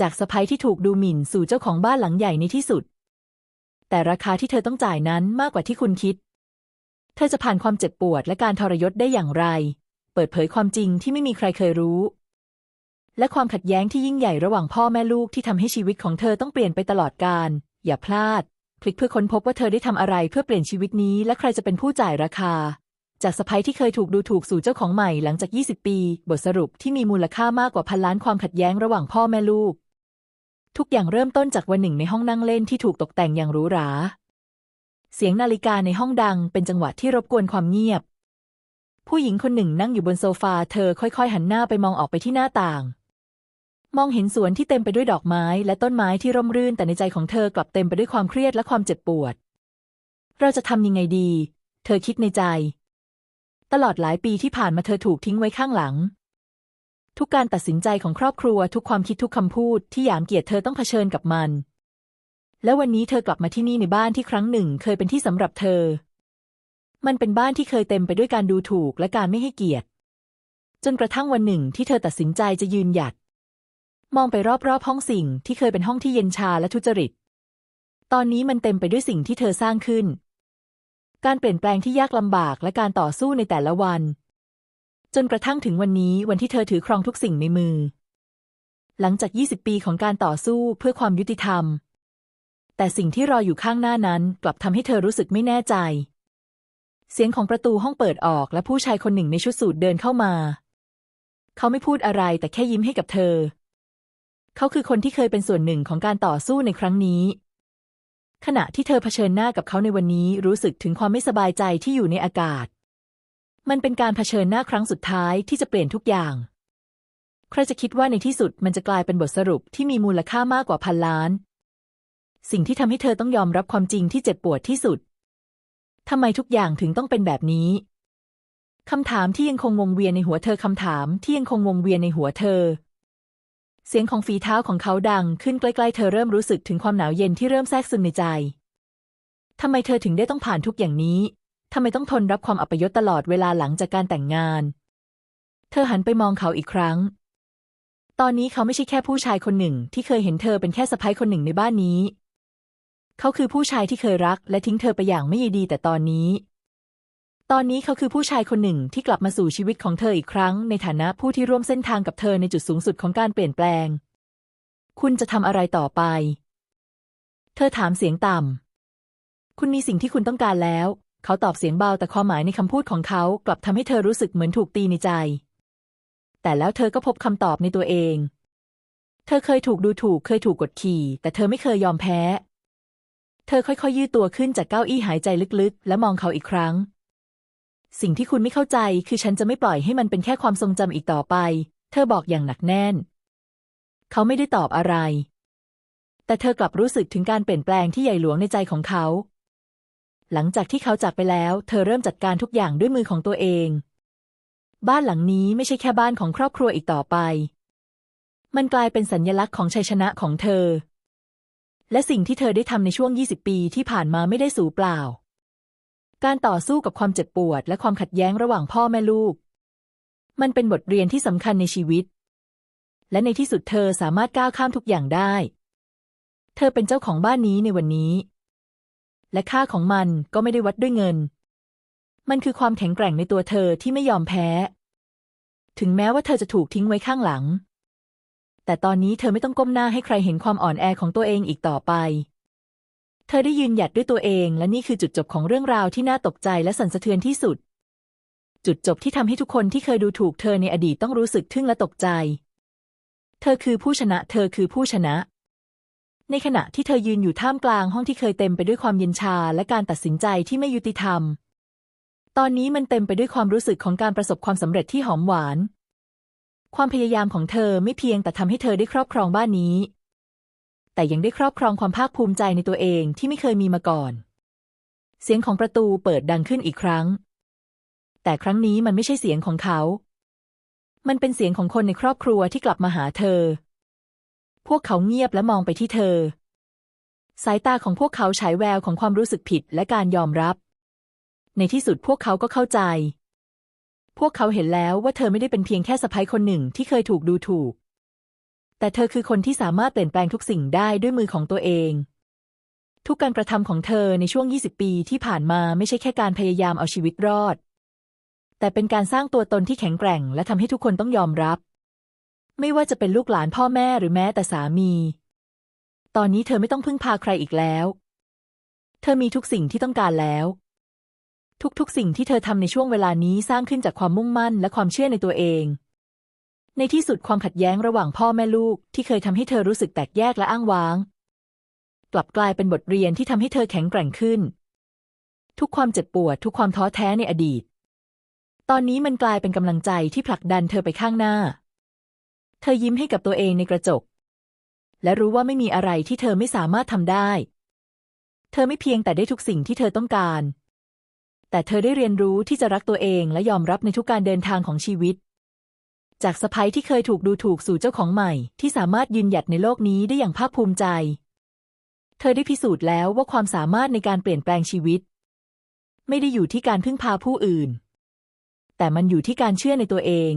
จากสะพ้ยที่ถูกดูหมิ่นสู่เจ้าของบ้านหลังใหญ่ในที่สุด แต่ราคาที่เธอต้องจ่ายนั้นมากกว่าที่คุณคิด เธอจะผ่านความเจ็บปวดและการทรยศได้อย่างไร เปิดเผยความจริงที่ไม่มีใครเคยรู้ และความขัดแย้งที่ยิ่งใหญ่ระหว่างพ่อแม่ลูกที่ทำให้ชีวิตของเธอต้องเปลี่ยนไปตลอดกาลอย่าพลาด คลิกเพื่อค้นพบว่าเธอได้ทำอะไรเพื่อเปลี่ยนชีวิตนี้ และใครจะเป็นผู้จ่ายราคาจากสะพ้ยที่เคยถูกดูถูกสู่เจ้าของใหม่หลังจาก 20 ปี บทสรุปที่มีมูลค่ามากกว่าพันล้านความขัดแย้งระหว่างพ่อแม่ลูก ทุกอย่างเริ่มต้นจากวันหนึ่งในห้องนั่งเล่นที่ถูกตกแต่งอย่างหรูหรา เสียงนาฬิกาในห้องดังเป็นจังหวะที่รบกวนความเงียบ ผู้หญิงคนหนึ่งนั่งอยู่บนโซฟา เธอค่อยๆ หันหน้าไปมองออกไปที่หน้าต่าง มองเห็นสวนที่เต็มไปด้วยดอกไม้และต้นไม้ที่ร่มรื่น แต่ในใจของเธอกลับเต็มไปด้วยความเครียดและความเจ็บปวด เราจะทำยังไงดี เธอคิดในใจ ตลอดหลายปีที่ผ่านมาเธอถูกทิ้งไว้ข้างหลัง ทุกการตัดสินใจของครอบครัวทุกความคิดทุกคำพูดที่หยามเกียรติเธอต้องเผชิญกับมัน และวันนี้เธอกลับมาที่นี่ในบ้านที่ครั้งหนึ่งเคยเป็นที่สำหรับเธอ มันเป็นบ้านที่เคยเต็มไปด้วยการดูถูกและการไม่ให้เกียรติ จนกระทั่งวันหนึ่งที่เธอตัดสินใจจะยืนหยัด มองไปรอบๆห้องสิ่งที่เคยเป็นห้องที่เย็นชาและทุจริต ตอนนี้มันเต็มไปด้วยสิ่งที่เธอสร้างขึ้น การเปลี่ยนแปลงที่ยากลำบากและการต่อสู้ในแต่ละวัน จนกระทั่งถึงวันนี้วันที่เธอถือครองทุกสิ่งในมือ หลังจาก 20 ปีของการต่อสู้เพื่อความยุติธรรม แต่สิ่งที่รออยู่ข้างหน้านั้นกลับทำให้เธอรู้สึกไม่แน่ใจ เสียงของประตูห้องเปิดออกและผู้ชายคนหนึ่งในชุดสูทเดินเข้ามา เขาไม่พูดอะไรแต่แค่ยิ้มให้กับเธอ เขาคือคนที่เคยเป็นส่วนหนึ่งของการต่อสู้ในครั้งนี้ขณะที่เธอเผชิญหน้ากับเขาในวันนี้รู้สึกถึงความไม่สบายใจที่อยู่ในอากาศ มันเป็นการเผชิญหน้าครั้งสุดท้ายที่จะเปลี่ยนทุกอย่าง ใครจะคิดว่าในที่สุดมันจะกลายเป็นบทสรุปที่มีมูลค่ามากกว่าพันล้าน สิ่งที่ทำให้เธอต้องยอมรับความจริงที่เจ็บปวดที่สุดทำไมทุกอย่างถึงต้องเป็นแบบนี้คำถามที่ยังคงวงเวียนในหัวเธอคำถามที่ยังคงวงเวียนในหัวเธอ เสียงของฝีเท้าของเขาดังขึ้นใกล้ๆ เธอเริ่มรู้สึกถึงความหนาวเย็นที่เริ่มแทรกซึมในใจทำไมเธอถึงได้ต้องผ่านทุกอย่างนี้ ทำไมต้องทนรับความอัปยศตลอดเวลาหลังจากการแต่งงาน เธอหันไปมองเขาอีกครั้ง ตอนนี้เขาไม่ใช่แค่ผู้ชายคนหนึ่ง ที่เคยเห็นเธอเป็นแค่สะพ้ยคนหนึ่งในบ้านนี้ เขาคือผู้ชายที่เคยรัก และทิ้งเธอไปอย่างไม่ยดีแต่ตอนนี้ ตอนนี้เขาคือผู้ชายคนหนึ่งที่กลับมาสู่ชีวิตของเธออีกครั้ง ในฐานะผู้ที่ร่วมเส้นทางกับเธอในจุดสูงสุดของการเปลี่ยนแปลง คุณจะทำอะไรต่อไป เธอถามเสียงต่ำคุณมีสิ่งที่คุณต้องการแล้ว เขาตอบเสียงเบาแต่ความหมายในคำพูดของเขากลับทำให้เธอรู้สึกเหมือนถูกตีในใจ แต่แล้วเธอก็พบคำตอบในตัวเอง เธอเคยถูกดูถูกเคยถูกกดขี่ แต่เธอไม่เคยยอมแพ้ เธอค่อยๆ ยืดตัวขึ้นจากเก้าอี้หายใจลึกๆ และมองเขาอีกครั้ง สิ่งที่คุณไม่เข้าใจคือฉันจะไม่ปล่อยให้มันเป็นแค่ความทรงจำอีกต่อไป เธอบอกอย่างหนักแน่น เขาไม่ได้ตอบอะไร แต่เธอกลับรู้สึกถึงการเปลี่ยนแปลงที่ใหญ่หลวงในใจของเขา หลังจากที่เขาจากไปแล้ว เธอเริ่มจัดการทุกอย่างด้วยมือของตัวเอง บ้านหลังนี้ไม่ใช่แค่บ้านของครอบครัวอีกต่อไป มันกลายเป็นสัญญลักษณ์ของชัยชนะของเธอ และสิ่งที่เธอได้ทำในช่วง 20 ปีที่ผ่านมาไม่ได้สูญเปล่า การต่อสู้กับความเจ็บปวด และความขัดแย้งระหว่างพ่อแม่ลูก มันเป็นบทเรียนที่สำคัญในชีวิต และในที่สุดเธอสามารถก้าวข้ามทุกอย่างได้ เธอเป็นเจ้าของบ้านนี้ในวันนี้ และค่าของมันก็ไม่ได้วัดด้วยเงิน มันคือความแข็งแกร่งในตัวเธอที่ไม่ยอมแพ้ ถึงแม้ว่าเธอจะถูกทิ้งไว้ข้างหลัง แต่ตอนนี้เธอไม่ต้องก้มหน้าให้ใครเห็นความอ่อนแอของตัวเองอีกต่อไป เธอได้ยืนหยัดด้วยตัวเอง และนี่คือจุดจบของเรื่องราวที่น่าตกใจและสั่นสะเทือนที่สุด จุดจบที่ทำให้ทุกคนที่เคยดูถูกเธอในอดีตต้องรู้สึกทึ่งและตกใจ เธอคือผู้ชนะ เธอคือผู้ชนะ ในขณะที่เธอยืนอยู่ท่ามกลางห้องที่เคยเต็มไปด้วยความเย็นชาและการตัดสินใจที่ไม่ยุติธรรม ตอนนี้มันเต็มไปด้วยความรู้สึกของการประสบความสำเร็จที่หอมหวาน ความพยายามของเธอไม่เพียงแต่ทำให้เธอได้ครอบครองบ้านนี้ แต่ยังได้ครอบครองความภาคภูมิใจในตัวเองที่ไม่เคยมีมาก่อน เสียงของประตูเปิดดังขึ้นอีกครั้ง แต่ครั้งนี้มันไม่ใช่เสียงของเขา มันเป็นเสียงของคนในครอบครัวที่กลับมาหาเธอ พวกเขาเงียบและมองไปที่เธอ สายตาของพวกเขาฉายแววของความรู้สึกผิดและการยอมรับ ในที่สุดพวกเขาก็เข้าใจ พวกเขาเห็นแล้วว่าเธอไม่ได้เป็นเพียงแค่สะพ้ยคนหนึ่งที่เคยถูกดูถูก แต่เธอคือคนที่สามารถเปลี่ยนแปลงทุกสิ่งได้ด้วยมือของตัวเอง ทุกการกระทำของเธอในช่วง 20 ปีที่ผ่านมาไม่ใช่แค่การพยายามเอาชีวิตรอด แต่เป็นการสร้างตัวตนที่แข็งแกร่ง และทำให้ทุกคนต้องยอมรับ ไม่ว่าจะเป็นลูกหลานพ่อแม่หรือแม้แต่สามี ตอนนี้เธอไม่ต้องพึ่งพาใครอีกแล้ว เธอมีทุกสิ่งที่ต้องการแล้ว ทุกๆ สิ่งที่เธอทำในช่วงเวลานี้สร้างขึ้นจากความมุ่งมั่นและความเชื่อในตัวเอง ในที่สุดความขัดแย้งระหว่างพ่อแม่ลูกที่เคยทำให้เธอรู้สึกแตกแยกและอ้างว้าง กลับกลายเป็นบทเรียนที่ทำให้เธอแข็งแกร่งขึ้น ทุกความเจ็บปวด ทุกความท้อแท้ในอดีต ตอนนี้มันกลายเป็นกำลังใจที่ผลักดันเธอไปข้างหน้า เธอยิ้มให้กับตัวเองในกระจก และรู้ว่าไม่มีอะไรที่เธอไม่สามารถทำได้ เธอไม่เพียงแต่ได้ทุกสิ่งที่เธอต้องการ แต่เธอได้เรียนรู้ที่จะรักตัวเองและยอมรับในทุกการเดินทางของชีวิต จากสะพ้ยที่เคยถูกดูถูกสู่เจ้าของใหม่ ที่สามารถยืนหยัดในโลกนี้ได้อย่างภาคภูมิใจ เธอได้พิสูจน์แล้วว่าความสามารถในการเปลี่ยนแปลงชีวิต ไม่ได้อยู่ที่การพึ่งพาผู้อื่น แต่มันอยู่ที่การเชื่อในตัวเอง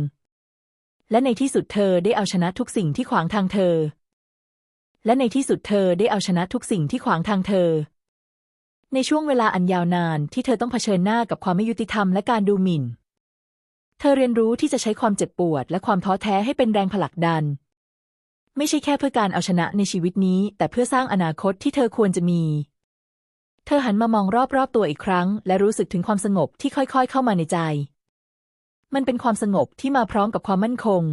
และในที่สุดเธอได้เอาชนะทุกสิ่งที่ขวางทางเธอ และในที่สุดเธอได้เอาชนะทุกสิ่งที่ขวางทางเธอ ในช่วงเวลาอันยาวนานที่เธอต้องเผชิญหน้ากับความไม่ยุติธรรมและการดูหมิ่น เธอเรียนรู้ที่จะใช้ความเจ็บปวดและความท้อแท้ให้เป็นแรงผลักดัน ไม่ใช่แค่เพื่อการเอาชนะในชีวิตนี้ แต่เพื่อสร้างอนาคตที่เธอควรจะมี เธอหันมามองรอบๆตัวอีกครั้ง และรู้สึกถึงความสงบที่ค่อยๆ เข้ามาในใจ มันเป็นความสงบที่มาพร้อมกับความมั่นคง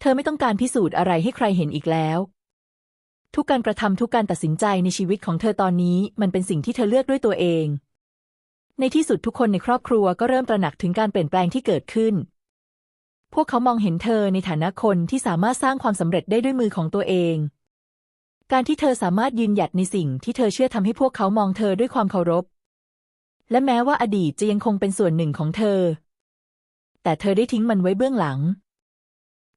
เธอไม่ต้องการพิสูจน์อะไรให้ใครเห็นอีกแล้ว ทุกการกระทำทุกการตัดสินใจในชีวิตของเธอตอนนี้มันเป็นสิ่งที่เธอเลือกด้วยตัวเอง ในที่สุดทุกคนในครอบครัวก็เริ่มตระหนักถึงการเปลี่ยนแปลงที่เกิดขึ้น พวกเขามองเห็นเธอในฐานะคนที่สามารถสร้างความสำเร็จได้ด้วยมือของตัวเอง การที่เธอสามารถยืนหยัดในสิ่งที่เธอเชื่อทำให้พวกเขามองเธอด้วยความเคารพ และแม้ว่าอดีตจะยังคงเป็นส่วนหนึ่งของเธอ แต่เธอได้ทิ้งมันไว้เบื้องหลัง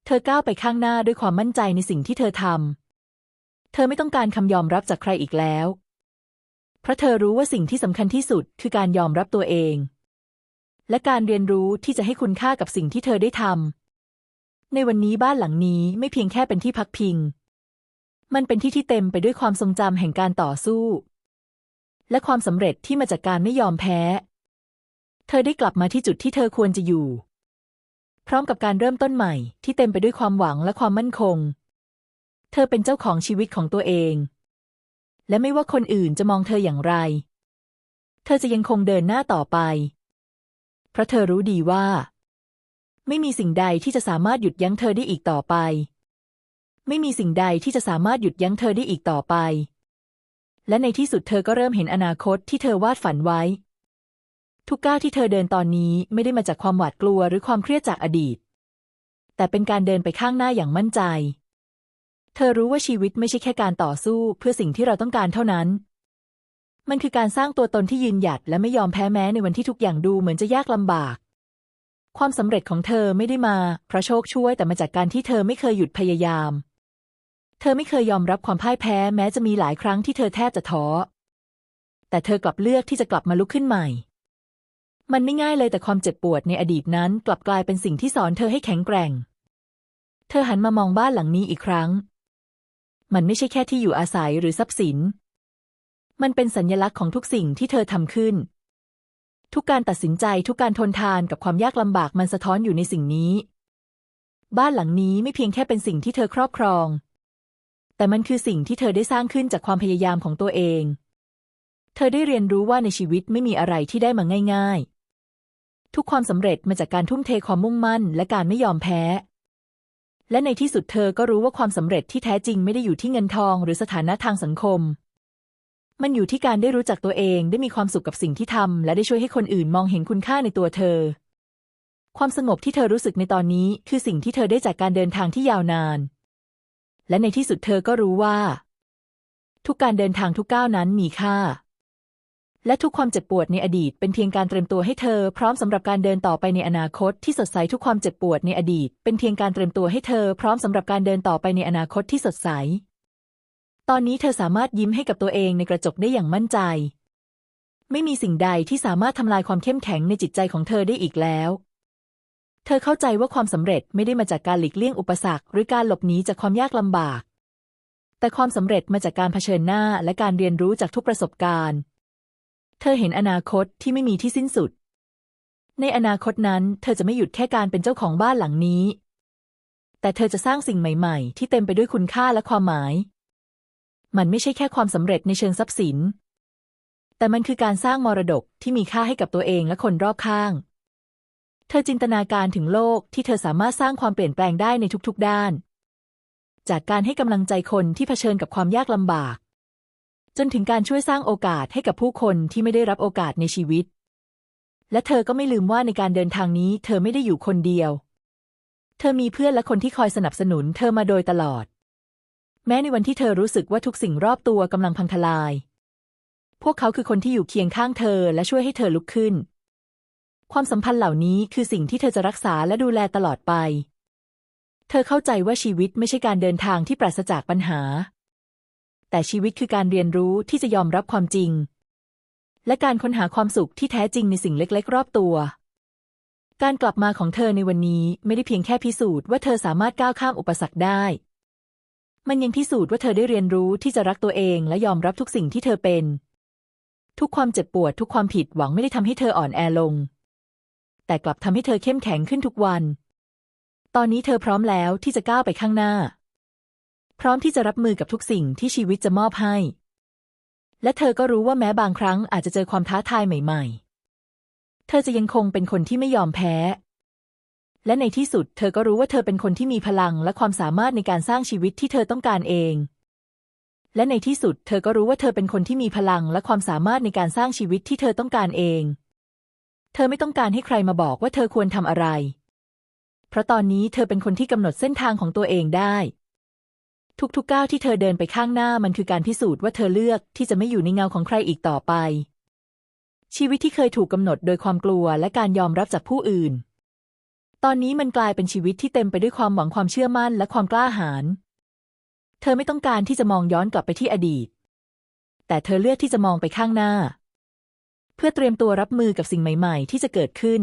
เธอก้าวไปข้างหน้าด้วยความมั่นใจในสิ่งที่เธอทำ เธอไม่ต้องการคำยอมรับจากใครอีกแล้ว เพราะเธอรู้ว่าสิ่งที่สำคัญที่สุดคือการยอมรับตัวเอง และการเรียนรู้ที่จะให้คุณค่ากับสิ่งที่เธอได้ทำ ในวันนี้บ้านหลังนี้ไม่เพียงแค่เป็นที่พักพิง มันเป็นที่ที่เต็มไปด้วยความทรงจำแห่งการต่อสู้ และความสำเร็จที่มาจากการไม่ยอมแพ้ เธอได้กลับมาที่จุดที่เธอควรจะอยู่ พร้อมกับการเริ่มต้นใหม่ที่เต็มไปด้วยความหวังและความมั่นคง เธอเป็นเจ้าของชีวิตของตัวเอง และไม่ว่าคนอื่นจะมองเธออย่างไร เธอจะยังคงเดินหน้าต่อไป เพราะเธอรู้ดีว่า ไม่มีสิ่งใดที่จะสามารถหยุดยั้งเธอได้อีกต่อไป ไม่มีสิ่งใดที่จะสามารถหยุดยั้งเธอได้อีกต่อไป และในที่สุดเธอก็เริ่มเห็นอนาคตที่เธอวาดฝันไว้ ทุกก้าวที่เธอเดินตอนนี้ไม่ได้มาจากความหวาดกลัวหรือความเครียดจากอดีต แต่เป็นการเดินไปข้างหน้าอย่างมั่นใจ เธอรู้ว่าชีวิตไม่ใช่แค่การต่อสู้เพื่อสิ่งที่เราต้องการเท่านั้น มันคือการสร้างตัวตนที่ยืนหยัดและไม่ยอมแพ้แม้ในวันที่ทุกอย่างดูเหมือนจะยากลำบาก ความสำเร็จของเธอไม่ได้มาเพราะโชคช่วยแต่มาจากการที่เธอไม่เคยหยุดพยายาม เธอไม่เคยยอมรับความพ่ายแพ้แม้จะมีหลายครั้งที่เธอแทบจะท้อ แต่เธอกลับเลือกที่จะกลับมาลุกขึ้นใหม่ มันไม่ง่ายเลยแต่ความเจ็บปวดในอดีตนั้นกลับกลายเป็นสิ่งที่สอนเธอให้แข็งแกร่ง เธอหันมามองบ้านหลังนี้อีกครั้ง มันไม่ใช่แค่ที่อยู่อาศัยหรือทรัพย์สิน มันเป็นสัญลักษณ์ของทุกสิ่งที่เธอทำขึ้น ทุกการตัดสินใจทุกการทนทานกับความยากลำบากมันสะท้อนอยู่ในสิ่งนี้ บ้านหลังนี้ไม่เพียงแค่เป็นสิ่งที่เธอครอบครอง แต่มันคือสิ่งที่เธอได้สร้างขึ้นจากความพยายามของตัวเองเธอได้เรียนรู้ว่าในชีวิตไม่มีอะไรที่ได้มาง่าย ๆ ทุกความสำเร็จมาจากการทุ่มเทความมุ่งมั่น และการไม่ยอมแพ้ และในที่สุดเธอก็รู้ว่าความสำเร็จที่แท้จริงไม่ได้อยู่ที่เงินทอง หรือสถานะทางสังคม มันอยู่ที่การได้รู้จักตัวเอง ได้มีความสุขกับสิ่งที่ทำ และได้ช่วยให้คนอื่นมองเห็นคุณค่าในตัวเธอ ความสงบที่เธอรู้สึกในตอนนี้ คือสิ่งที่เธอได้จากการเดินทางที่ยาวนาน และในที่สุดเธอก็รู้ว่า ทุกการเดินทางทุกก้าวนั้นมีค่า และทุกความเจ็บปวดในอดีตเป็นเพียงการเตรียมตัวให้เธอ พร้อมสำหรับการเดินต่อไปในอนาคตที่สดใสทุกความเจ็บปวดในอดีต เป็นเพียงการเตรียมตัวให้เธอ พร้อมสำหรับการเดินต่อไปในอนาคตที่สดใส ตอนนี้เธอสามารถยิ้มให้กับตัวเองในกระจกได้อย่างมั่นใจ ไม่มีสิ่งใดที่สามารถทำลายความเข้มแข็งในจิตใจของเธอได้อีกแล้ว เธอเข้าใจว่าความสำเร็จไม่ได้มาจากการหลีกเลี่ยงอุปสรรค หรือการหลบหนีจากความยากลำบาก แต่ความสำเร็จมาจากการเผชิญหน้าและการเรียนรู้จากทุกประสบการณ์ เธอเห็นอนาคตที่ไม่มีที่สิ้นสุด ในอนาคตนั้น เธอจะไม่หยุดแค่การเป็นเจ้าของบ้านหลังนี้ แต่เธอจะสร้างสิ่งใหม่ ๆ ที่เต็มไปด้วยคุณค่าและความหมาย มันไม่ใช่แค่ความสำเร็จในเชิงทรัพย์สิน แต่มันคือการสร้างมรดกที่มีค่าให้กับตัวเองและคนรอบข้าง เธอจินตนาการถึงโลกที่เธอสามารถสร้างความเปลี่ยนแปลงได้ในทุกๆด้าน จากการให้กำลังใจคนที่เผชิญกับความยากลำบาก จนถึงการช่วยสร้างโอกาสให้กับผู้คนที่ไม่ได้รับโอกาสในชีวิต และเธอก็ไม่ลืมว่าในการเดินทางนี้ เธอไม่ได้อยู่คนเดียว เธอมีเพื่อนและคนที่คอยสนับสนุน เธอมาโดยตลอด แม้ในวันที่เธอรู้สึกว่าทุกสิ่งรอบตัวกำลังพังทลาย พวกเขาคือคนที่อยู่เคียงข้างเธอและช่วยให้เธอลุกขึ้น ความสัมพันธ์เหล่านี้คือสิ่งที่เธอจะรักษาและดูแลตลอดไป เธอเข้าใจว่าชีวิตไม่ใช่การเดินทางที่ปราศจากปัญหา แต่ชีวิตคือการเรียนรู้ที่จะยอมรับความจริง และการค้นหาความสุขที่แท้จริงในสิ่งเล็ก ๆ รอบตัว การกลับมาของเธอในวันนี้ไม่ได้เพียงแค่พิสูจน์ว่าเธอสามารถก้าวข้ามอุปสรรคได้ มันยังพิสูจน์ว่าเธอได้เรียนรู้ที่จะรักตัวเองและยอมรับทุกสิ่งที่เธอเป็น ทุกความเจ็บปวดทุกความผิดหวังไม่ได้ทำให้เธออ่อนแอลง แต่กลับทำให้เธอเข้มแข็งขึ้นทุกวัน ตอนนี้เธอพร้อมแล้วที่จะก้าวไปข้างหน้า พร้อมที่จะรับมือกับทุกสิ่งที่ชีวิตจะมอบให้ และเธอก็รู้ว่าแม้บางครั้งอาจจะเจอความท้าทายใหม่ๆ เธอจะยังคงเป็นคนที่ไม่ยอมแพ้ และในที่สุด เธอก็รู้ว่าเธอเป็นคนที่มีพลังและความสามารถในการสร้างชีวิตที่เธอต้องการเอง และในที่สุด เธอก็รู้ว่าเธอเป็นคนที่มีพลังและความสามารถในการสร้างชีวิตที่เธอต้องการเอง เธอไม่ต้องการให้ใครมาบอกว่าเธอควรทำอะไร เพราะตอนนี้เธอเป็นคนที่กำหนดเส้นทางของตัวเองได้ ทุกๆก้าวที่เธอเดินไปข้างหน้ามันคือการพิสูจน์ว่าเธอเลือกที่จะไม่อยู่ในเงาของใครอีกต่อไป ชีวิตที่เคยถูกกำหนดโดยความกลัวและการยอมรับจากผู้อื่น ตอนนี้มันกลายเป็นชีวิตที่เต็มไปด้วยความหวังความเชื่อมั่นและความกล้าหาญเธอไม่ต้องการที่จะมองย้อนกลับไปที่อดีต แต่เธอเลือกที่จะมองไปข้างหน้า เพื่อเตรียมตัวรับมือกับสิ่งใหม่ ๆ ที่จะเกิดขึ้น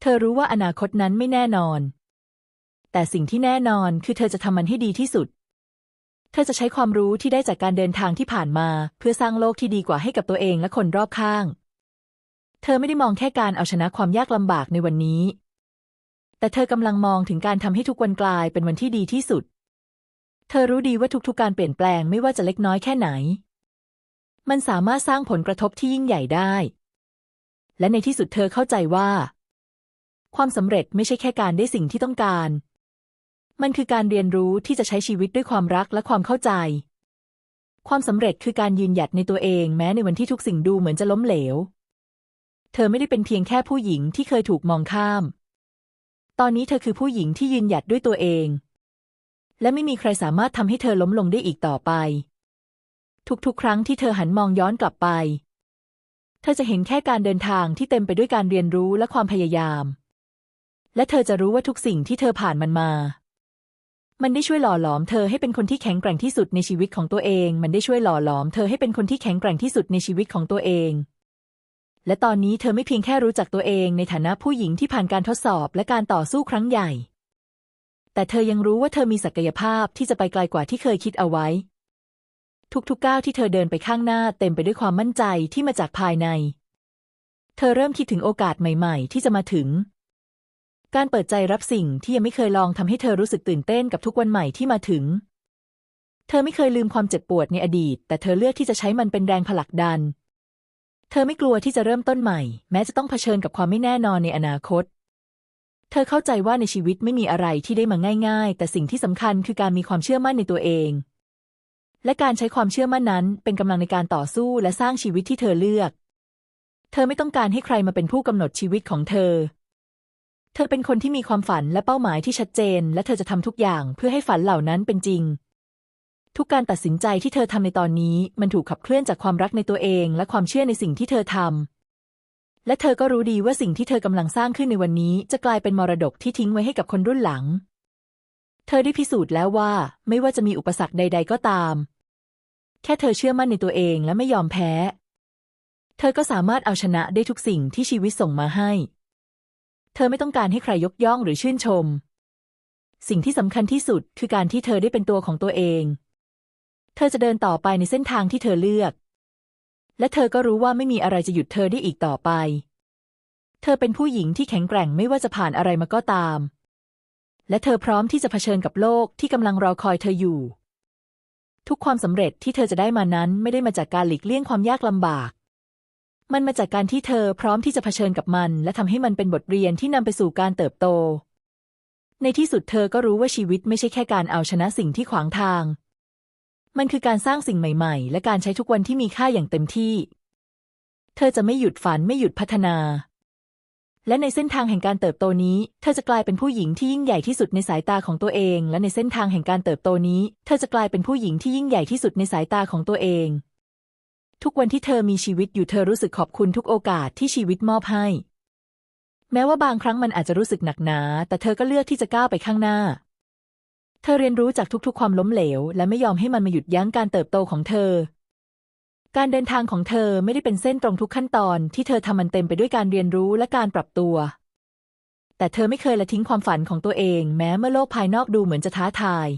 เธอรู้ว่าอนาคตนั้นไม่แน่นอน แต่สิ่งที่แน่นอนคือเธอจะทำมันให้ดีที่สุด เธอจะใช้ความรู้ที่ได้จากการเดินทางที่ผ่านมา เพื่อสร้างโลกที่ดีกว่าให้กับตัวเองและคนรอบข้าง เธอไม่ได้มองแค่การเอาชนะความยากลำบากในวันนี้ แต่เธอกำลังมองถึงการทำให้ทุกวันกลายเป็นวันที่ดีที่สุด เธอรู้ดีว่าทุกๆการเปลี่ยนแปลงไม่ว่าจะเล็กน้อยแค่ไหน มันสามารถสร้างผลกระทบที่ยิ่งใหญ่ได้ และในที่สุดเธอเข้าใจว่า ความสำเร็จไม่ใช่แค่การได้สิ่งที่ต้องการ มันคือการเรียนรู้ที่จะใช้ชีวิตด้วยความรักและความเข้าใจ ความสำเร็จคือการยืนหยัดในตัวเองแม้ในวันที่ทุกสิ่งดูเหมือนจะล้มเหลว เธอไม่ได้เป็นเพียงแค่ผู้หญิงที่เคยถูกมองข้าม ตอนนี้เธอคือผู้หญิงที่ยืนหยัดด้วยตัวเอง และไม่มีใครสามารถทำให้เธอล้มลงได้อีกต่อไป ทุกๆ ครั้งที่เธอหันมองย้อนกลับไป เธอจะเห็นแค่การเดินทางที่เต็มไปด้วยการเรียนรู้และความพยายาม และเธอจะรู้ว่าทุกสิ่งที่เธอผ่านมันมา มันได้ช่วยหล่อหลอมเธอให้เป็นคนที่แข็งแกร่งที่สุดในชีวิตของตัวเอง มันได้ช่วยหล่อหลอมเธอให้เป็นคนที่แข็งแกร่งที่สุดในชีวิตของตัวเอง และตอนนี้เธอไม่เพียงแค่รู้จักตัวเองในฐานะผู้หญิงที่ผ่านการทดสอบและการต่อสู้ครั้งใหญ่ แต่เธอยังรู้ว่าเธอมีศักยภาพที่จะไปไกลกว่าที่เคยคิดเอาไว้ ทุกๆก้าวที่เธอเดินไปข้างหน้าเต็มไปด้วยความมั่นใจที่มาจากภายใน เธอเริ่มคิดถึงโอกาสใหม่ ๆ ที่จะมาถึง การเปิดใจรับสิ่งที่ยังไม่เคยลองทำให้เธอรู้สึกตื่นเต้นกับทุกวันใหม่ที่มาถึง เธอไม่เคยลืมความเจ็บปวดในอดีต แต่เธอเลือกที่จะใช้มันเป็นแรงผลักดัน เธอไม่กลัวที่จะเริ่มต้นใหม่ แม้จะต้องเผชิญกับความไม่แน่นอนในอนาคต เธอเข้าใจว่าในชีวิตไม่มีอะไรที่ได้มาง่าย ๆ แต่สิ่งที่สำคัญคือการมีความเชื่อมั่นในตัวเอง และการใช้ความเชื่อมั่นนั้น เป็นกำลังในการต่อสู้และสร้างชีวิตที่เธอเลือก เธอไม่ต้องการให้ใครมาเป็นผู้กำหนดชีวิตของเธอ เธอเป็นคนที่มีความฝันและเป้าหมายที่ชัดเจน และเธอจะทำทุกอย่างเพื่อให้ฝันเหล่านั้นเป็นจริง ทุกการตัดสินใจที่เธอทำในตอนนี้ มันถูกขับเคลื่อนจากความรักในตัวเอง และความเชื่อในสิ่งที่เธอทำและเธอก็รู้ดีว่าสิ่งที่เธอกำลังสร้างขึ้นในวันนี้ จะกลายเป็นมรดกที่ทิ้งไว้ให้กับคนรุ่นหลัง เธอได้พิสูจน์แล้วว่า ไม่ว่าจะมีอุปสรรคใด ๆ ก็ตาม แค่เธอเชื่อมั่นในตัวเองและไม่ยอมแพ้ เธอก็สามารถเอาชนะได้ทุกสิ่งที่ชีวิตส่งมาให้ เธอไม่ต้องการให้ใครยกย่องหรือชื่นชม สิ่งที่สำคัญที่สุดคือการที่เธอได้เป็นตัวของตัวเอง เธอจะเดินต่อไปในเส้นทางที่เธอเลือก และเธอก็รู้ว่าไม่มีอะไรจะหยุดเธอได้อีกต่อไป เธอเป็นผู้หญิงที่แข็งแกร่งไม่ว่าจะผ่านอะไรมาก็ตาม และเธอพร้อมที่จะเผชิญกับโลกที่กำลังรอคอยเธออยู่ ทุกความสำเร็จที่เธอจะได้มานั้นไม่ได้มาจากการหลีกเลี่ยงความยากลำบาก มันมาจากการที่เธอพร้อมที่จะเผชิญกับมัน และทำให้มันเป็นบทเรียนที่นำไปสู่การเติบโต ในที่สุดเธอก็รู้ว่าชีวิตไม่ใช่แค่การเอาชนะสิ่งที่ขวางทาง มันคือการสร้างสิ่งใหม่ๆ และการใช้ทุกวันที่มีค่าอย่างเต็มที่ เธอจะไม่หยุดฝันไม่หยุดพัฒนา และในเส้นทางแห่งการเติบโตนี้ เธอจะกลายเป็นผู้หญิงที่ยิ่งใหญ่ที่สุดในสายตาของตัวเอง และในเส้นทางแห่งการเติบโตนี้ เธอจะกลายเป็นผู้หญิงที่ยิ่งใหญ่ที่สุดในสายตาของตัวเอง ทุกวันที่เธอมีชีวิตอยู่เธอรู้สึกขอบคุณทุกโอกาสที่ชีวิตมอบให้ แม้ว่าบางครั้งมันอาจจะรู้สึกหนักหนา แต่เธอก็เลือกที่จะก้าวไปข้างหน้า เธอเรียนรู้จากทุกๆ ความล้มเหลว และไม่ยอมให้มันมาหยุดยั้งการเติบโตของเธอ การเดินทางของเธอไม่ได้เป็นเส้นตรงทุกขั้นตอน ที่เธอทำมันเต็มไปด้วยการเรียนรู้และการปรับตัว แต่เธอไม่เคยละทิ้งความฝันของตัวเอง แม้เมื่อโลกภายนอกดูเหมือนจะท้าทาย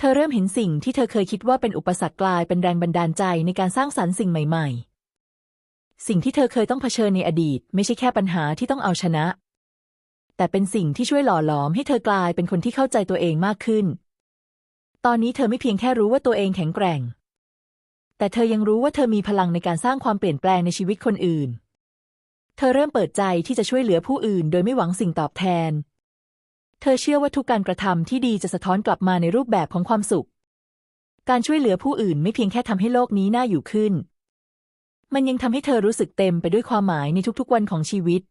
เธอเริ่มเห็นสิ่งที่เธอเคยคิดว่าเป็นอุปสรรคกลายเป็นแรงบันดาลใจในการสร้างสรรค์สิ่งใหม่ ๆ สิ่งที่เธอเคยต้องเผชิญในอดีต ไม่ใช่แค่ปัญหาที่ต้องเอาชนะ แต่เป็นสิ่งที่ช่วยหล่อหลอมให้เธอกลายเป็นคนที่เข้าใจตัวเองมากขึ้น ตอนนี้เธอไม่เพียงแค่รู้ว่าตัวเองแข็งแกร่ง แต่เธอยังรู้ว่าเธอมีพลังในการสร้างความเปลี่ยนแปลงในชีวิตคนอื่น เธอเริ่มเปิดใจที่จะช่วยเหลือผู้อื่น โดยไม่หวังสิ่งตอบแทน เธอเชื่อว่าทุกการกระทำที่ดีจะสะท้อนกลับมาในรูปแบบของความสุข การช่วยเหลือผู้อื่นไม่เพียงแค่ทำให้โลกนี้น่าอยู่ขึ้น มันยังทำให้เธอรู้สึกเต็มไปด้วยความหมายในทุกๆวันของชีวิต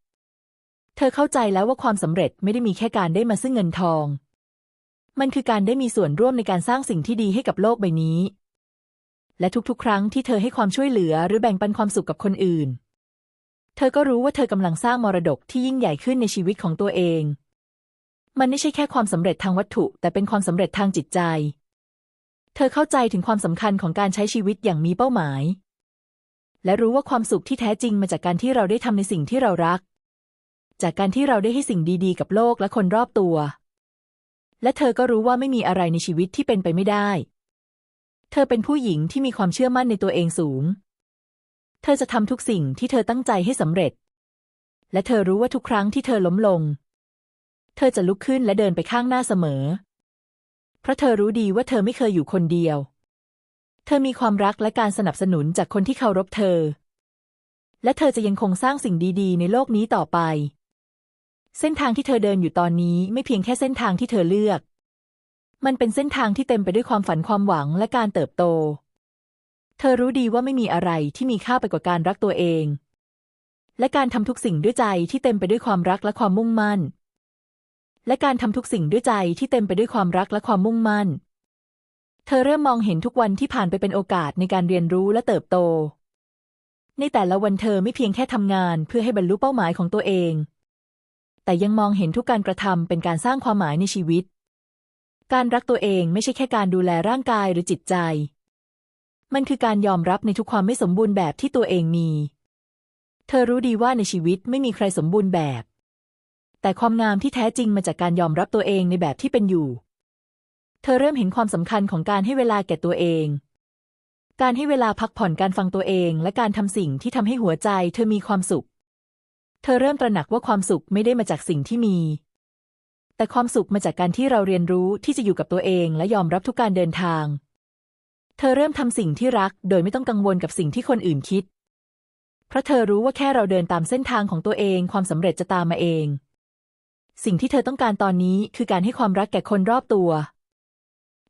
เธอเข้าใจแล้วว่าความสำเร็จไม่ได้มีแค่การได้มาซึ่งเงินทอง มันคือการได้มีส่วนร่วมในการสร้างสิ่งที่ดีให้กับโลกใบนี้ และทุกๆ ครั้งที่เธอให้ความช่วยเหลือหรือแบ่งปันความสุขกับคนอื่น เธอก็รู้ว่าเธอกำลังสร้างมรดกที่ยิ่งใหญ่ขึ้นในชีวิตของตัวเอง มันไม่ใช่แค่ความสำเร็จทางวัตถุ แต่เป็นความสำเร็จทางจิตใจ เธอเข้าใจถึงความสำคัญของการใช้ชีวิตอย่างมีเป้าหมาย และรู้ว่าความสุขที่แท้จริงมาจากการที่เราได้ทำในสิ่งที่เรารัก จากการที่เราได้ให้สิ่งดีๆ กับโลกและคนรอบตัว และเธอก็รู้ว่าไม่มีอะไรในชีวิตที่เป็นไปไม่ได้ เธอเป็นผู้หญิงที่มีความเชื่อมั่นในตัวเองสูง เธอจะทำทุกสิ่งที่เธอตั้งใจให้สำเร็จ และเธอรู้ว่าทุกครั้งที่เธอล้มลง เธอจะลุกขึ้นและเดินไปข้างหน้าเสมอ เพราะเธอรู้ดีว่าเธอไม่เคยอยู่คนเดียว เธอมีความรักและการสนับสนุนจากคนที่เคารพเธอ และเธอจะยังคงสร้างสิ่งดีๆ ในโลกนี้ต่อไป เส้นทางที่เธอเดินอยู่ตอนนี้ไม่เพียงแค่เส้นทางที่เธอเลือก มันเป็นเส้นทางที่เต็มไปด้วยความฝันความหวังและการเติบโต เธอรู้ดีว่าไม่มีอะไรที่มีค่าไปกว่าการรักตัวเองและการทำทุกสิ่งด้วยใจที่เต็มไปด้วยความรักและความมุ่งมั่น และการทำทุกสิ่งด้วยใจที่เต็มไปด้วยความรักและความมุ่งมั่น เธอเริ่มมองเห็นทุกวันที่ผ่านไปเป็นโอกาสในการเรียนรู้และเติบโต ในแต่ละวันเธอไม่เพียงแค่ทำงานเพื่อให้บรรลุเป้าหมายของตัวเอง แต่ยังมองเห็นทุกการกระทำเป็นการสร้างความหมายในชีวิต การรักตัวเองไม่ใช่แค่การดูแลร่างกายหรือจิตใจ มันคือการยอมรับในทุกความไม่สมบูรณ์แบบที่ตัวเองมี เธอรู้ดีว่าในชีวิตไม่มีใครสมบูรณ์แบบ แต่ความงามที่แท้จริงมาจากการยอมรับตัวเองในแบบที่เป็นอยู่ เธอเริ่มเห็นความสำคัญของการให้เวลาแก่ตัวเอง การให้เวลาพักผ่อนการฟังตัวเอง และการทำสิ่งที่ทำให้หัวใจ เธอมีความสุข เธอเริ่มตระหนักว่าความสุขไม่ได้มาจากสิ่งที่มี แต่ความสุขมาจากการที่เราเรียนรู้ที่จะอยู่กับตัวเอง และยอมรับทุกการเดินทาง เธอเริ่มทำสิ่งที่รัก โดยไม่ต้องกังวลกับสิ่งที่คนอื่นคิด เพราะเธอรู้ว่าแค่เราเดินตามเส้นทางของตัวเอง ความสำเร็จจะตามมาเอง สิ่งที่เธอต้องการตอนนี้คือการให้ความรักแก่คนรอบตัว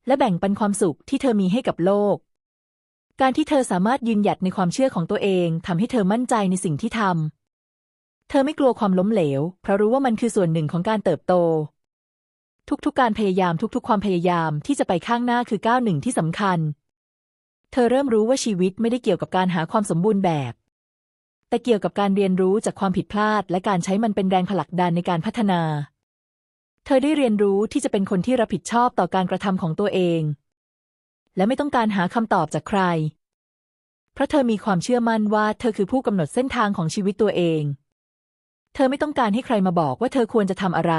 และแบ่งปันความสุขที่เธอมีให้กับโลก การที่เธอสามารถยืนหยัดในความเชื่อของตัวเองทำให้เธอมั่นใจในสิ่งที่ทำเธอไม่กลัวความล้มเหลว เพราะรู้ว่ามันคือส่วนหนึ่งของการเติบโต ทุกๆการพยายามทุกๆ ความพยายามที่จะไปข้างหน้าคือก้าวหนึ่งที่สำคัญ เธอเริ่มรู้ว่าชีวิตไม่ได้เกี่ยวกับการหาความสมบูรณ์แบบ แต่เกี่ยวกับการเรียนรู้จากความผิดพลาด และการใช้มันเป็นแรงผลักดันในการพัฒนา เธอได้เรียนรู้ที่จะเป็นคนที่รับผิดชอบต่อการกระทำของตัวเอง และไม่ต้องการหาคำตอบจากใคร เพราะเธอมีความเชื่อมั่นว่าเธอคือผู้กำหนดเส้นทางของชีวิตตัวเอง เธอไม่ต้องการให้ใครมาบอกว่าเธอควรจะทำอะไร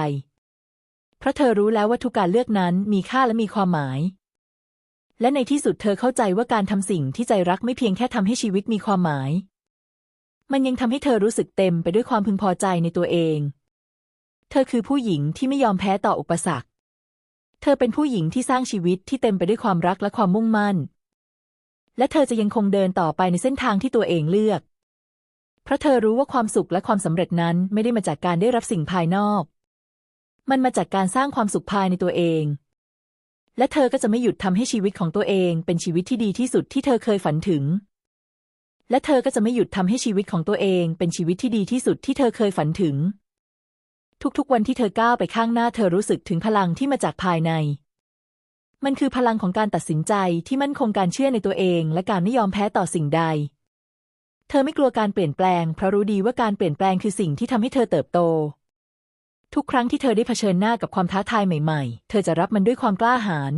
เพราะเธอรู้แล้วว่าทุกการเลือกนั้นมีค่าและมีความหมายและในที่สุดเธอเข้าใจว่าการทำสิ่งที่ใจรักไม่เพียงแค่ทำให้ชีวิตมีความหมาย มันยังทำให้เธอรู้สึกเต็มไปด้วยความพึงพอใจในตัวเอง เธอคือผู้หญิงที่ไม่ยอมแพ้ต่ออุปสรรค เธอเป็นผู้หญิงที่สร้างชีวิตที่เต็มไปด้วยความรักและความมุ่งมั่น และเธอจะยังคงเดินต่อไปในเส้นทางที่ตัวเองเลือก เพราะเธอรู้ว่าความสุขและความสำเร็จนั้นไม่ได้มาจากการได้รับสิ่งภายนอก มันมาจากการสร้างความสุขภายในตัวเอง และเธอก็จะไม่หยุดทำให้ชีวิตของตัวเองเป็นชีวิตที่ดีที่สุดที่เธอเคยฝันถึง และเธอก็จะไม่หยุดทำให้ชีวิตของตัวเองเป็นชีวิตที่ดีที่สุดที่เธอเคยฝันถึง ทุกๆวันที่เธอก้าวไปข้างหน้าเธอรู้สึกถึงพลังที่มาจากภายใน มันคือพลังของการตัดสินใจที่มั่นคงการเชื่อในตัวเอง และการไม่ยอมแพ้ต่อสิ่งใด เธอไม่กลัวการเปลี่ยนแปลง เพราะรู้ดีว่าการเปลี่ยนแปลงคือสิ่งที่ทำให้เธอเติบโต ทุกครั้งที่เธอได้เผชิญหน้ากับความท้าทายใหม่ ๆ เธอจะรับมันด้วยความกล้าหาญ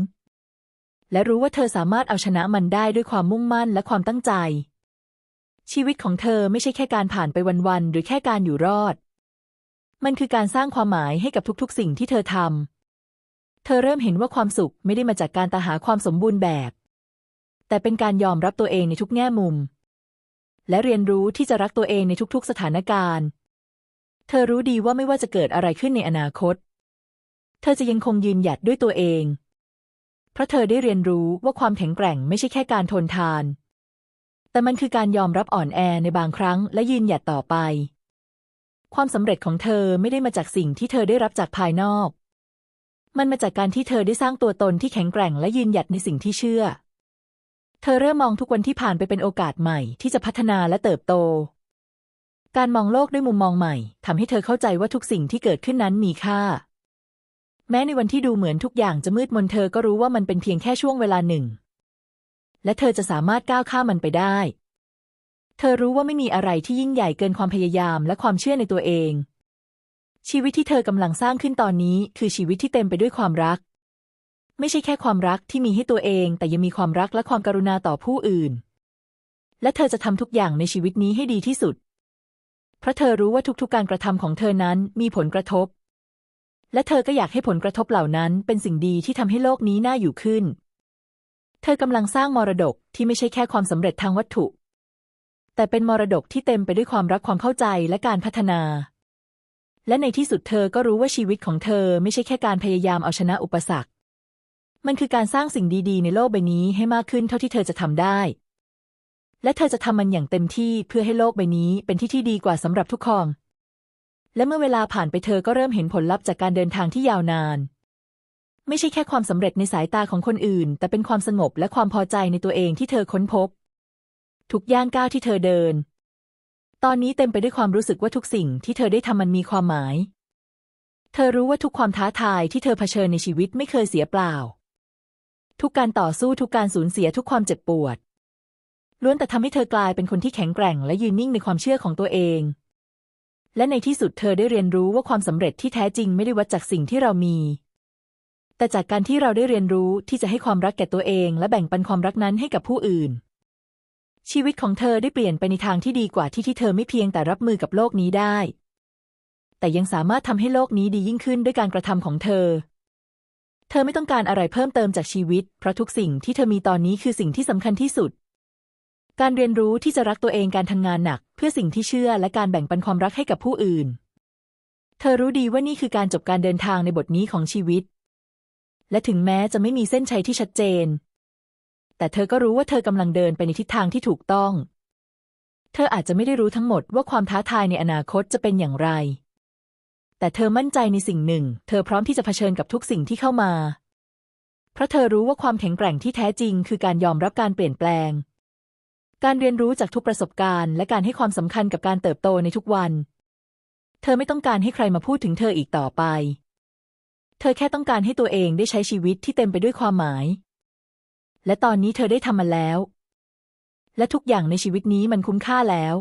และรู้ว่าเธอสามารถเอาชนะมันได้ด้วยความมุ่งมั่นและความตั้งใจ ชีวิตของเธอไม่ใช่แค่การผ่านไปวันๆหรือแค่การอยู่รอด มันคือการสร้างความหมายให้กับทุกๆ สิ่งที่เธอทำ เธอเริ่มเห็นว่าความสุขไม่ได้มาจากการตาหาความสมบูรณ์แบบ แต่เป็นการยอมรับตัวเองในทุกแง่มุม และเรียนรู้ที่จะรักตัวเองในทุกๆ สถานการณ์ เธอรู้ดีว่าไม่ว่าจะเกิดอะไรขึ้นในอนาคต เธอจะยังคงยืนหยัดด้วยตัวเอง เพราะเธอได้เรียนรู้ว่าความแข็งแกร่งไม่ใช่แค่การทนทาน แต่มันคือการยอมรับอ่อนแอในบางครั้งและยืนหยัดต่อไป ความสำเร็จของเธอไม่ได้มาจากสิ่งที่เธอได้รับจากภายนอก มันมาจากการที่เธอได้สร้างตัวตนที่แข็งแกร่งและยืนหยัดในสิ่งที่เชื่อ เธอเริ่มมองทุกวันที่ผ่านไปเป็นโอกาสใหม่ที่จะพัฒนาและเติบโต การมองโลกด้วยมุมมองใหม่ทำให้เธอเข้าใจว่าทุกสิ่งที่เกิดขึ้นนั้นมีค่า แม้ในวันที่ดูเหมือนทุกอย่างจะมืดมนเธอก็รู้ว่ามันเป็นเพียงแค่ช่วงเวลาหนึ่ง และเธอจะสามารถก้าวข้ามมันไปได้ เธอรู้ว่าไม่มีอะไรที่ยิ่งใหญ่เกินความพยายามและความเชื่อในตัวเอง ชีวิตที่เธอกำลังสร้างขึ้นตอนนี้คือชีวิตที่เต็มไปด้วยความรัก ไม่ใช่แค่ความรักที่มีให้ตัวเอง แต่ยังมีความรักและความกรุณาต่อผู้อื่น และเธอจะทำทุกอย่างในชีวิตนี้ให้ดีที่สุด เพราะเธอรู้ว่าทุกๆการกระทำของเธอนั้นมีผลกระทบ และเธอก็อยากให้ผลกระทบเหล่านั้นเป็นสิ่งดีที่ทำให้โลกนี้น่าอยู่ขึ้น เธอกำลังสร้างมรดกที่ไม่ใช่แค่ความสำเร็จทางวัตถุ แต่เป็นมรดกที่เต็มไปด้วยความรักความเข้าใจและการพัฒนา และในที่สุดเธอก็รู้ว่าชีวิตของเธอไม่ใช่แค่การพยายามเอาชนะอุปสรรค มันคือการสร้างสิ่งดีๆ ในโลกใบนี้ให้มากขึ้นเท่าที่เธอจะทำได้ และเธอจะทำมันอย่างเต็มที่เพื่อให้โลกใบนี้เป็นที่ที่ดีกว่าสำหรับทุกคนและเมื่อเวลาผ่านไปเธอก็เริ่มเห็นผลลัพธ์จากการเดินทางที่ยาวนาน ไม่ใช่แค่ความสำเร็จในสายตาของคนอื่น แต่เป็นความสงบและความพอใจในตัวเองที่เธอค้นพบ ทุกย่างก้าวที่เธอเดิน ตอนนี้เต็มไปด้วยความรู้สึกว่าทุกสิ่งที่เธอได้ทำมันมีความหมาย เธอรู้ว่าทุกความท้าทายที่เธอเผชิญในชีวิตไม่เคยเสียเปล่า ทุกการต่อสู้ทุกการสูญเสียทุกความเจ็บปวด ล้วนแต่ทำให้เธอกลายเป็นคนที่แข็งแกร่ง และยืนนิ่งในความเชื่อของตัวเอง และในที่สุดเธอได้เรียนรู้ว่าความสำเร็จที่แท้จริงไม่ได้วัดจากสิ่งที่เรามี แต่จากการที่เราได้เรียนรู้ที่จะให้ความรักแก่ตัวเอง และแบ่งปันความรักนั้นให้กับผู้อื่น ชีวิตของเธอได้เปลี่ยนไปในทางที่ดีกว่าที่ที่เธอไม่เพียงแต่รับมือกับโลกนี้ได้ แต่ยังสามารถทำให้โลกนี้ดียิ่งขึ้นด้วยการกระทำของเธอ เธอไม่ต้องการอะไรเพิ่มเติมจากชีวิต เพราะทุกสิ่งที่เธอมีตอนนี้คือสิ่งที่สำคัญที่สุด การเรียนรู้ที่จะรักตัวเองการทำงานหนัก เพื่อสิ่งที่เชื่อและการแบ่งปันความรักให้กับผู้อื่น เธอรู้ดีว่านี่คือการจบการเดินทางในบทนี้ของชีวิต และถึงแม้จะไม่มีเส้นชัยที่ชัดเจน แต่เธอก็รู้ว่าเธอกำลังเดินไปในทิศทางที่ถูกต้อง เธออาจจะไม่ได้รู้ทั้งหมดว่าความท้าทายในอนาคตจะเป็นอย่างไร แต่เธอมั่นใจในสิ่งหนึ่ง เธอพร้อมที่จะเผชิญกับทุกสิ่งที่เข้ามา เพราะเธอรู้ว่าความแข็งแกร่งที่แท้จริง คือการยอมรับการเปลี่ยนแปลง การเรียนรู้จากทุกประสบการณ์ และการให้ความสำคัญกับการเติบโตในทุกวัน เธอไม่ต้องการให้ใครมาพูดถึงเธออีกต่อไป เธอแค่ต้องการให้ตัวเองได้ใช้ชีวิตที่เต็มไปด้วยความหมาย และตอนนี้เธอได้ทำมันแล้ว และทุกอย่างในชีวิตนี้มันคุ้มค่าแล้ว